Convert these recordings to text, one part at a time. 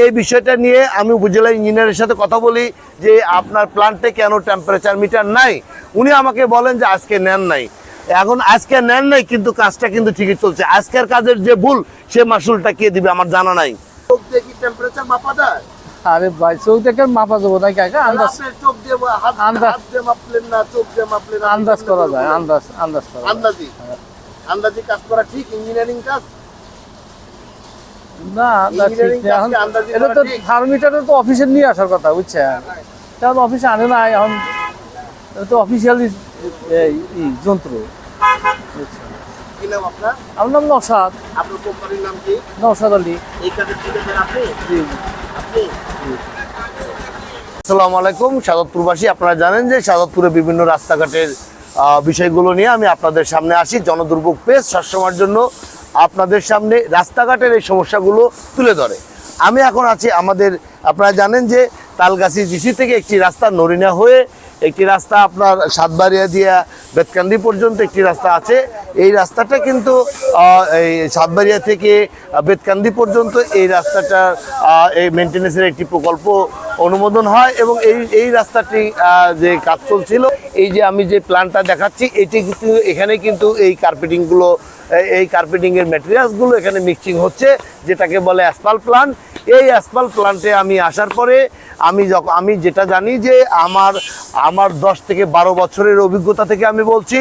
এই বিষয়টা নিয়ে আমি উপজেলা ইঞ্জিনিয়ারের সাথে কথা বলি যে আপনার প্লান্টে কেন টেম্পারেচার মিটার নাই? উনি আমাকে বলেন যে আজকে নেন নাই। এখন আজকে নেন নাই কিন্তু কাজটা কিন্তু ঠিকই চলছে। আজকের কাজের যে ভুল সে মাসুলটা কে দিবে আমার জানা নাই। চোখ দিয়ে কি টেম্পারেচার মাপা যায়? আরে ভাই চোখ দেখে মাপা যাব? না কাকা আন্দাজ চোখ দিয়ে হাত হাত দিয়ে মাপলেন না চোখ দিয়ে মাপলেন আন্দাজ করা যায় আন্দাজ আন্দাজ করা আন্দাজি। আন্দাজি কাজ করা ঠিক ইঞ্জিনিয়ারিং কাজ। না এটা তো ঠিক। থার্মিটারে তো অফিসে নিয়ে আসার কথা বুঝছেন? কারণ অফিসে আনে না এখন এটা তো অফিসিয়াল যন্ত্র বুঝছেন? কি নাম আপনার? আমার নাম নসাদ আপনার কোম্পানির নাম কি? নসাদ আলী। এই কাজের আপনি? জি। আপনি? আসসালামু আলাইকুম সাদতপুরবাসী। আপনারা জানেন যে সাদতপুরে বিভিন্ন রাস্তাঘাটের বিষয়গুলো নিয়ে আমি আপনাদের সামনে আসি। জনদুর্ভোগ পেজ সবসময়ের জন্য আপনাদের সামনে রাস্তাঘাটের এই সমস্যাগুলো তুলে ধরে। আমি এখন আছি আমাদের, আপনারা জানেন যে তালগাছি জিসি থেকে একটি রাস্তা নরিনা হয়ে একটি রাস্তা আপনার সাতবাড়িয়া দিয়া বেতকান্দি পর্যন্ত একটি রাস্তা আছে। এই রাস্তাটা কিন্তু এই সাতবাড়িয়া থেকে বেতকান্দি পর্যন্ত এই রাস্তাটা এই মেনটেন্যান্সের একটি প্রকল্প অনুমোদন হয় এবং এই এই রাস্তাটি যে কাজ চলছিল, এই যে আমি যে প্ল্যানটা দেখাচ্ছি, এটি কিন্তু, এখানে কিন্তু এই কার্পেটিংগুলো এই- এই কার্পেটিংয়ের ম্যাটেরিয়ালসগুলো এখানে মিক্সিং হচ্ছে, যেটাকে বলে অ্যাসপাল প্লান এই অ্যাসপাল প্লান্টে আমি আসার পরে আমি যখন আমি যেটা জানি যে আমার আমার দশ থেকে বারো বছরের অভিজ্ঞতা থেকে আমি বলছি,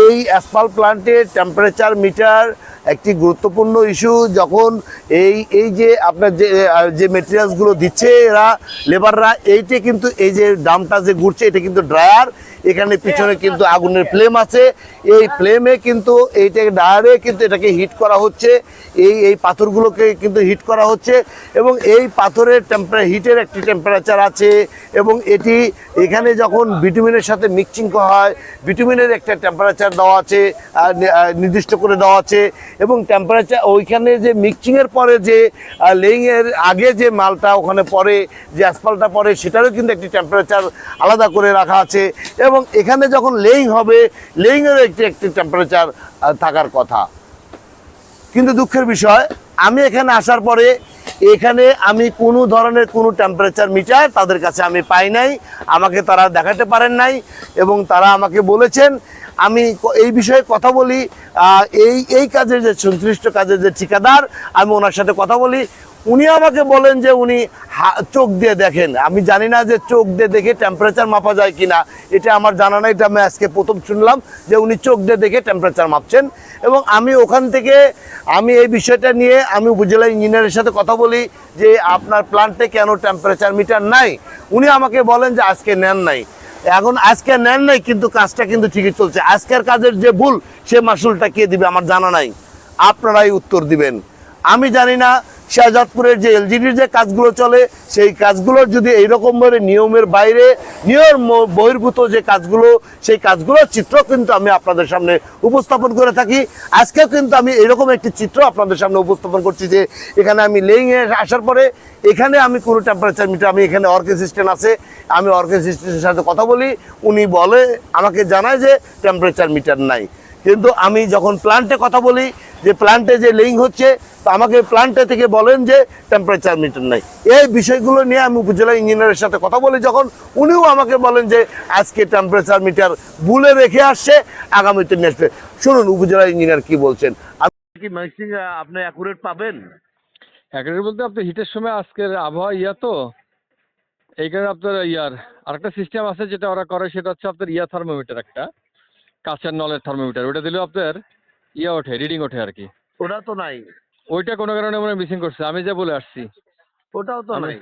এই অ্যাসপাল প্লান্টের টেম্পারেচার মিটার একটি গুরুত্বপূর্ণ ইস্যু যখন এই এই যে আপনার যে যে মেটেরিয়ালসগুলো দিচ্ছে এরা লেবাররা এইটা কিন্তু এই যে দামটা যে ঘুরছে, এটা কিন্তু ড্রায়ার এখানে পিছনে কিন্তু আগুনের ফ্লেম আছে। এই ফ্লেমে কিন্তু এইটাকে ডায়ারে কিন্তু এটাকে হিট করা হচ্ছে। এই এই পাথরগুলোকে কিন্তু হিট করা হচ্ছে এবং এই পাথরের টেম্পারে হিটের একটি টেম্পারেচার আছে এবং এটি এখানে যখন ভিটামিনের সাথে মিক্সিং হয় ভিটামিনের একটা টেম্পারেচার দেওয়া আছে নির্দিষ্ট করে দেওয়া আছে এবং টেম্পারেচার ওইখানে যে মিক্সিংয়ের পরে যে লেইংয়ের আগে যে মালটা ওখানে পরে যে অ্যাসপালটা পরে সেটারও কিন্তু একটি টেম্পারেচার আলাদা করে রাখা আছে এবং এখানে যখন লেইং হবে, লেইংয়েরও একটি একটি টেম্পারেচার থাকার কথা। কিন্তু দুঃখের বিষয়, আমি এখানে আসার পরে এখানে আমি কোনো ধরনের কোনো টেম্পারেচার মিটার তাদের কাছে আমি পাই নাই, আমাকে তারা দেখাতে পারেন নাই, এবং তারা আমাকে বলেছেন, আমি এই বিষয়ে কথা বলি এই এই কাজের যে সংশ্লিষ্ট কাজের যে ঠিকাদার, আমি ওনার সাথে কথা বলি উনি আমাকে বলেন যে উনি চোখ দিয়ে দেখেন। আমি জানি না যে চোখ দিয়ে দেখে টেম্পারেচার মাপা যায় কিনা। এটা আমার জানা নাই, এটা আমি আজকে প্রথম শুনলাম যে উনি চোখ দিয়ে দেখে টেম্পারেচার মাপছেন। এবং আমি ওখান থেকে, আমি এই বিষয়টা নিয়ে আমি উপজেলা ইঞ্জিনিয়ারের সাথে কথা বলি যে আপনার প্লান্টে কেন টেম্পারেচার মিটার নাই? উনি আমাকে বলেন যে আজকে নেন নাই। এখন আজকে নেন নাই, কিন্তু কাজটা কিন্তু ঠিকই চলছে। আজকের কাজের যে ভুল, সে মাসুলটা কে দিবে আমার জানা নাই। আপনারাই উত্তর দিবেন। আমি জানি না শাহজাদপুরের যে এলজিডির যে কাজগুলো চলে, সেই কাজগুলোর যদি এইরকম ভাবে নিয়মের বাইরে, নিয়ম বহির্ভূত যে কাজগুলো, সেই কাজগুলোর চিত্র কিন্তু আমি আপনাদের সামনে উপস্থাপন করে থাকি। আজকেও কিন্তু আমি এরকম একটি চিত্র আপনাদের সামনে উপস্থাপন করছি যে, এখানে আমি লেইংয়ে আসার পরে, এখানে আমি কোনো টেম্পারেচার মিটার আমি এখানে অর্কে সিস্টেম আছে, আমি অর্কে সিস্টেমের সাথে কথা বলি, উনি বলে, আমাকে জানায় যে টেম্পারেচার মিটার নাই। কিন্তু আমি যখন প্ল্যান্টে কথা বলি যে প্ল্যান্টে যে লিঙ্ক হচ্ছে তো আমাকে প্ল্যান্টে থেকে বলেন যে টেম্পারেচার মিটার নাই। এই বিষয়গুলো নিয়ে আমি উপজেলা ইঞ্জিনিয়ারের সাথে কথা বলি যখন উনিও আমাকে বলেন যে আজকে টেম্পারেচার মিটার বুলে রেখে আসছে আগামীতে নিয়ে আসবে। শুনুন উপজেলা ইঞ্জিনিয়ার কি বলছেন। আপনি কি মিক্সিং আপনি অ্যাকুরেট পাবেন? একেবারে বলতে আপনার হিটের সময় আজকের আবহাওয়া ইয়া তো এই কারণে আপনার ইয়ার। আরেকটা সিস্টেম আছে যেটা ওরা করে সেটা হচ্ছে আপনার ইয়া থার্মোমিটার একটা। কাঁচের নলের থার্মোমিটার ওটা দিলেও আপনার ইয়া ওঠে রিডিং ওঠে আর কি। ওটা তো নাই। ওইটা কোনো কারণে মনে মিসিং করছে আমি যা বলে আসছি। ওটাও তো নাই।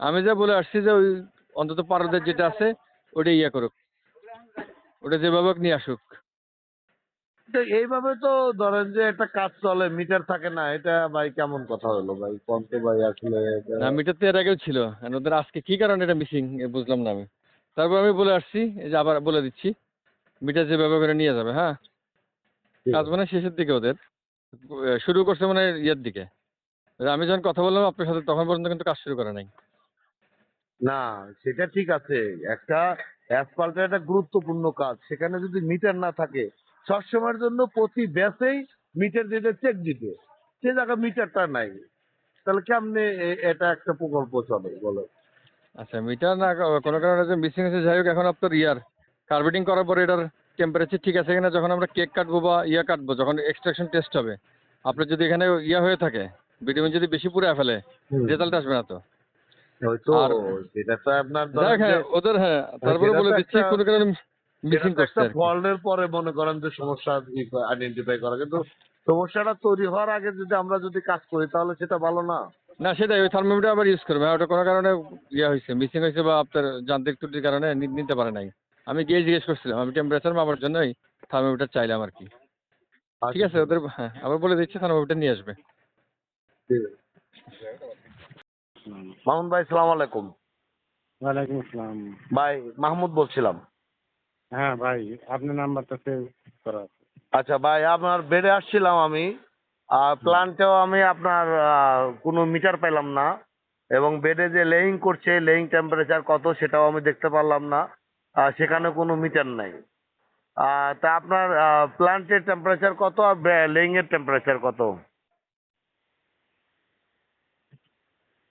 আমি যা বলে আসছি যে ওই অন্তত পারদের যেটা আছে ওটা ইয়া করুক। ওটা যেভাবে নিয়ে আসুক। এইভাবে তো ধরেন যে একটা কাজ চলে মিটার থাকে না এটা ভাই কেমন কথা হলো ভাই? কোন তো ভাই আসলে না মিটার তো এর আগেও ছিল। ওদের আজকে কি কারণে এটা মিসিং বুঝলাম না আমি। তারপর আমি বলে আসছি এই যে আবার বলে দিচ্ছি। মিটার যেভাবে করে নিয়ে যাবে হ্যাঁ? কাজ মানে শেষের দিকে ওদের। শুরু করছে মানে ইয়ের দিকে। আমি যখন কথা বললাম আপনার সাথে তখন পর্যন্ত কিন্তু কাজ শুরু করে নাই। না সেটা ঠিক আছে। একটা অ্যাসফাল্টের একটা গুরুত্বপূর্ণ কাজ। সেখানে যদি মিটার না থাকে সবসময়ের জন্য প্রতি ব্যাসেই মিটার দিতে চেক দিতে। সে জায়গায় মিটারটা নাই। তাহলে কেমনে এটা একটা প্রকল্প চলে বলো? আচ্ছা মিটার না কোনো কারণে যে মিসিং আছে যাই হোক এখন আপনার ইয়ার। কার্বেটিং করার পরে এটার টেম্পারেচার ঠিক আছে কিনা যখন আমরা কেক কাটবো বা ইয়া কাটবো যখন এক্সট্রাকশন টেস্ট হবে আপনার যদি এখানে ইয়া হয়ে থাকে ভিটামিন যদি বেশি পুরে ফেলে রেজাল্ট আসবে না তো। হ্যাঁ ওদের হ্যাঁ তারপরে বলে দিচ্ছি কোনো কারণে মিসিং করছে একটা আর কি। ফল্টের পরে মনে করেন যে সমস্যা আইডেন্টিফাই করা কিন্তু সমস্যাটা তৈরি হওয়ার আগে যদি আমরা যদি কাজ করি তাহলে সেটা ভালো না। না সেটাই ওই থার্মোমিটার আবার ইউজ করবে হ্যাঁ, ওটা কোনো কারণে ইয়ে হয়েছে মিসিং হয়েছে বা আপনার যান্ত্রিক ত্রুটির কারণে নিতে পারে নাই। আমি গিয়ে জিজ্ঞেস করছিলাম আমি টেম্পারেচার মাপার জন্যই থার্মোমিটার চাইলাম আর কি। ঠিক আছে ওদের হ্যাঁ আবার বলে দিচ্ছি থার্মোমিটার নিয়ে আসবে। ঠিক আছে। মামুন ভাই সালাম আলাইকুম। ওয়ালাইকুম আসসালাম। ভাই মাহমুদ বলছিলাম। হ্যাঁ ভাই আপনার নাম্বারটা সেভ করা আছে। আচ্ছা ভাই আপনার বেডে আসছিলাম আমি প্ল্যান্টেও আমি আপনার কোনো মিটার পেলাম না এবং বেডে যে লেইং করছে লেইং টেম্পারেচার কত সেটাও আমি দেখতে পারলাম না। আর সেখানে কোনো মিটার নাই। তা আপনার প্ল্যান্টের টেম্পারেচার কত আর লেইং এর টেম্পারেচার কত?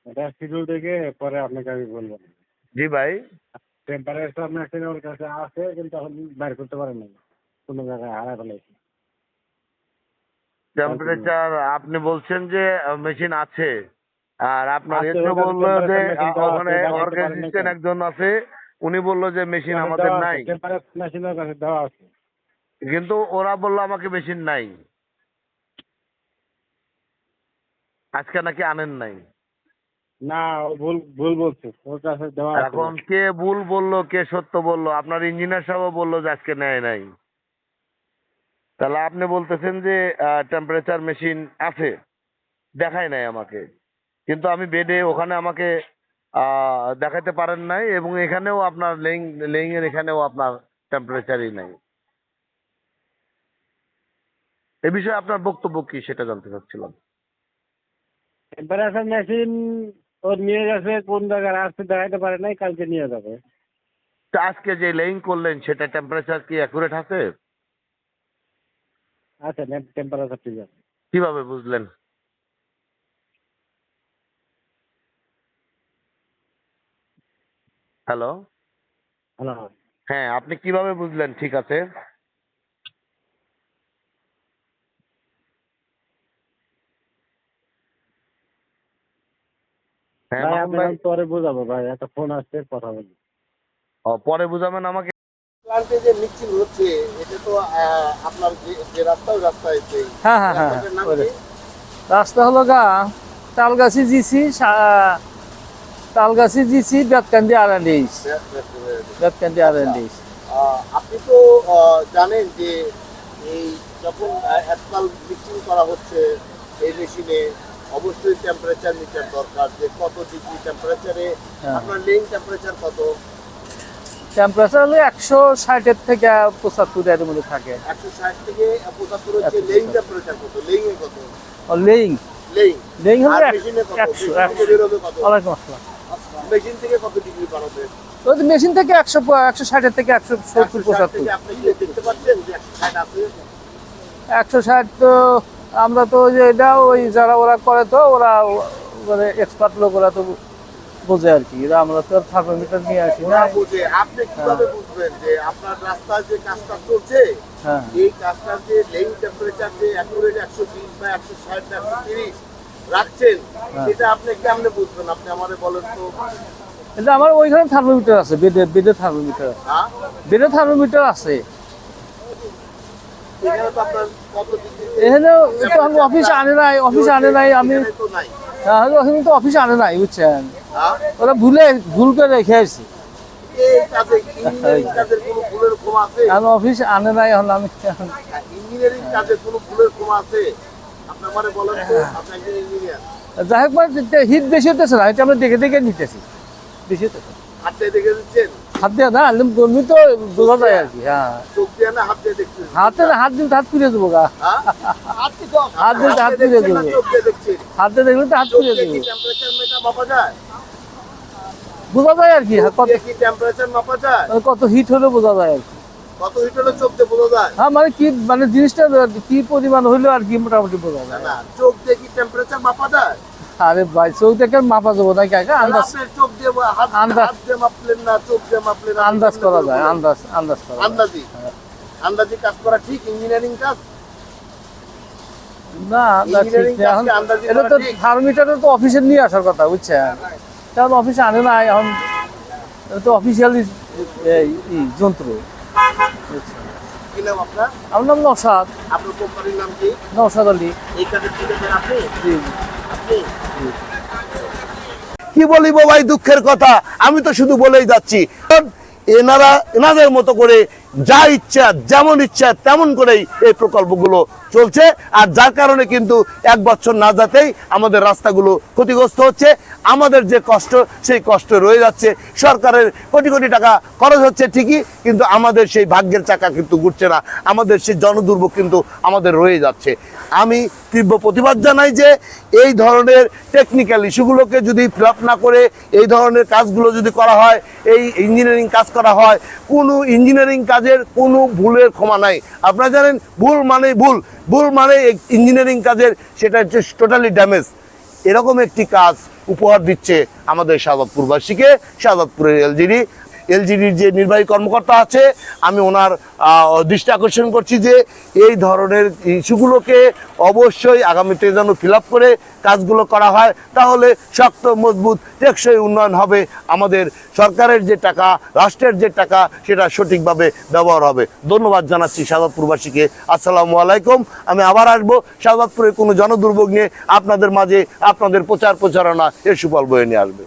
এটা শিডিউল থেকে পরে আপনাকে আমি বলব। জি ভাই। টেম্পারেচার মেশিন ওর কাছে আছে কিন্তু এখন বাইর করতে পারেন না কোনো জায়গায় টেম্পারেচার আপনি বলছেন যে মেশিন আছে। আর আপনার বলল যে ওখানে? একজন আছে। উনি বলল যে মেশিন আমাদের নাই। টেম্পারেচার কাছে দেওয়া আছে। কিন্তু ওরা বলল আমাকে মেশিন নাই। আজকে নাকি আনেন নাই। না ভুল ভুল বলছে। ওর কাছে দেওয়া এখন কে ভুল বলল কে সত্য বলল আপনার ইঞ্জিনিয়ার সাহেব বলল যে আজকে নেয় নাই। তাহলে আপনি বলতেছেন যে টেম্পারেচার মেশিন আছে দেখায় নাই আমাকে। কিন্তু আমি বেডে ওখানে আমাকে দেখাতে পারেন নাই এবং এখানেও আপনার লেইং এর এখানেও আপনার টেম্পারেচারই নাই। এ বিষয়ে আপনার বক্তব্য কি সেটা জানতে চাচ্ছিলাম। টেম্পারেচার মেশিন ওর নিয়ে গেছে কোন জায়গায় আসতে দেখাতে পারে নাই কালকে নিয়ে যাবে। তা আজকে যে লেইং করলেন সেটা টেম্পারেচার কি অ্যাকুরেট আছে? আচ্ছা টেম্পারেচার ঠিক আছে। কীভাবে বুঝলেন? হ্যালো হ্যালো হ্যাঁ আপনি কীভাবে বুঝলেন ঠিক আছে? হ্যাঁ মামুন ভাই। পরে বোঝাবো ভাই একটা ফোন আসছে কথা বলি। ও, পরে বুঝাবেন আমাকে? প্লান্টে যে মিক্সিং হচ্ছে এটা তো আপনার যে যে রাস্তা ওই রাস্তায় হ্যাঁ হ্যাঁ হ্যাঁ। কি? রাস্তা হলো গা তালগাছি জিসি সা- তালগাছি জিসি বেতকান্দি আর ব্যাস, ব্যাস। বেতকান্দি আর এন্ড এইচ আপনি তো জানেন যে এই যখন অ্যাসফাল মিক্সিং করা হচ্ছে এই মেশিনে অবশ্যই টেম্পারেচার মিটার দরকার যে কত ডিগ্রি টেম্পারেচারে হ্যাঁ। আপনার লেইং টেম্পারেচার কত? টেম্পারেচার হলো একশো ষাটের থেকে পঁচাত্তর এর মধ্যে থাকে। একশো ষাট থেকে পঁচাত্তর হচ্ছে লেইং টেম্পারেচার কত? লেইং এ কত? লেইং লেইং লেইং হলো একশো একশো। ওয়ালাইকুম আসসালাম। মেশিন থেকে কত ডিগ্রি বাড়াবে ওই তো মেশিন থেকে একশো একশো ষাটের থেকে একশো সত্তর পঁচাত্তর। একশো ষাট তো আমরা তো যে এটা ওই যারা ওরা করে তো ওরা মানে এক্সপার্ট লোক ওরা তো বোঝে আর কি। এরা আমরা তো থার্মোমিটার নিয়ে আসি না। বুঝে। আপনি কীভাবে বুঝবেন যে আপনার রাস্তায় যে কাজটা চলছে হ্যাঁ। এই কাজটার যে লেইং টেম্পারেচার যে অ্যাকুরেট একশো বিশ বা একশো ষাট একশো তিরিশ রাখছেন হ্যাঁ। সেটা আপনি কেমনে বুঝবেন? আপনি আমাদের বলেন তো। এটা আমার ওইখানে থার্মোমিটার আছে বেডে বেডে থার্মোমিটার আছে হ্যাঁ? বেডে থার্মোমিটার আছে। এখানে তো আমি অফিসে আনে নাই অফিসে আনে নাই আমি এখানে তো নাই। হ্যাঁ, অফিসে আনে নাই বুঝছেন? ওরা ভুলে ভুল করে রেখে আসছি। আছে? আমি অফিস আনে নাই এখন আমি ইঞ্জিনিয়ারিং কাজে কোনো ভুলের ক্ষমা আছে? যাই হোক হিট বেশি হতেছে না এটা আমরা দেখে দেখে নিতেছি। বেশি হতেছে হাতে দিচ্ছেন? হাত দিয়ে না এমনি তো বোঝা যায় আর কি হ্যাঁ। হাত হাতে হাত দেবো গা। হ্যাঁ? হাত দিয়ে দাও। হাত হাত দিয়ে দিয়ে দেবো। চোখ দিয়ে দেখলে তো হাত দেবো? বোঝা যায় আর কি কত হিট হলে বোঝা যায় আর কি। হ্যাঁ মানে কি মানে জিনিসটা কি পরিমাণ হইল আর কি মোটামুটি বোঝা যায়। চোখ দিয়ে কি temperature মাপা যায়? আরে ভাই চোখ দেখে মাপা যাব? না কাকা আন্দাজ চোখ দিয়ে আন্দাজ- দিয়ে মাপলেন না চোখ দিয়ে মাপলেন আন্দাজ করা যায় আন্দাজ আন্দাজ করা আন্দাজি। আন্দাজি কাজ করা ঠিক ইঞ্জিনিয়ারিং কাজ? না এটা তো ঠিক। তো অফিসে নিয়ে আসার কথা বুঝছেন? কারণ অফিসে আনে না এখন তো অফিসিয়ালি যন্ত্র? কি নাম আপনার? আমার নাম নসাদ আপনার কোম্পানির নাম কি? নৌসাদ আলী। এই কাজের ঠিকাদার আপনি? জি। কি বলিব ভাই দুঃখের কথা? আমি তো শুধু বলেই যাচ্ছি। এনারা এনাদের মতো করে যা ইচ্ছা, যেমন ইচ্ছা, তেমন করেই এই প্রকল্পগুলো চলছে। আর যার কারণে কিন্তু এক বছর না যাতেই আমাদের রাস্তাগুলো ক্ষতিগ্রস্ত হচ্ছে। আমাদের যে কষ্ট, সেই কষ্ট রয়ে যাচ্ছে। সরকারের কোটি কোটি টাকা খরচ হচ্ছে ঠিকই, কিন্তু আমাদের সেই ভাগ্যের চাকা কিন্তু ঘুরছে না। আমাদের সেই জনদুর্ভোগ কিন্তু আমাদের রয়ে যাচ্ছে। আমি তীব্র প্রতিবাদ জানাই যে এই ধরনের টেকনিক্যাল ইস্যুগুলোকে যদি ফিল না করে, এই ধরনের কাজগুলো যদি করা হয়, এই ইঞ্জিনিয়ারিং কাজ করা হয়, কোনো ইঞ্জিনিয়ারিং কাজের কোনো ভুলের ক্ষমা নাই। আপনারা জানেন, ভুল মানে ভুল। ভুল মানে ইঞ্জিনিয়ারিং কাজের সেটা হচ্ছে টোটালি ড্যামেজ এরকম একটি কাজ উপহার দিচ্ছে আমাদের শাহবাদপুরবাসীকে শাহবাদপুরের এলজিডি এলজিডির যে নির্বাহী কর্মকর্তা আছে, আমি ওনার দৃষ্টি আকর্ষণ করছি যে এই ধরনের ইস্যুগুলোকে অবশ্যই আগামীতে যেন ফিল করে কাজগুলো করা হয়, তাহলে শক্ত, মজবুত, টেকসই উন্নয়ন হবে আমাদের সরকারের যে টাকা, রাষ্ট্রের যে টাকা, সেটা সঠিকভাবে ব্যবহার হবে। ধন্যবাদ জানাচ্ছি শাহবাদপুরবাসীকে আসসালামু আলাইকুম। আমি আবার আসব শাহবাদপুরের কোনো জনদুর্ভোগ নিয়ে। আপনাদের মাঝে আপনাদের প্রচার প্রচারণা এর সুফল বয়ে নিয়ে আসবে।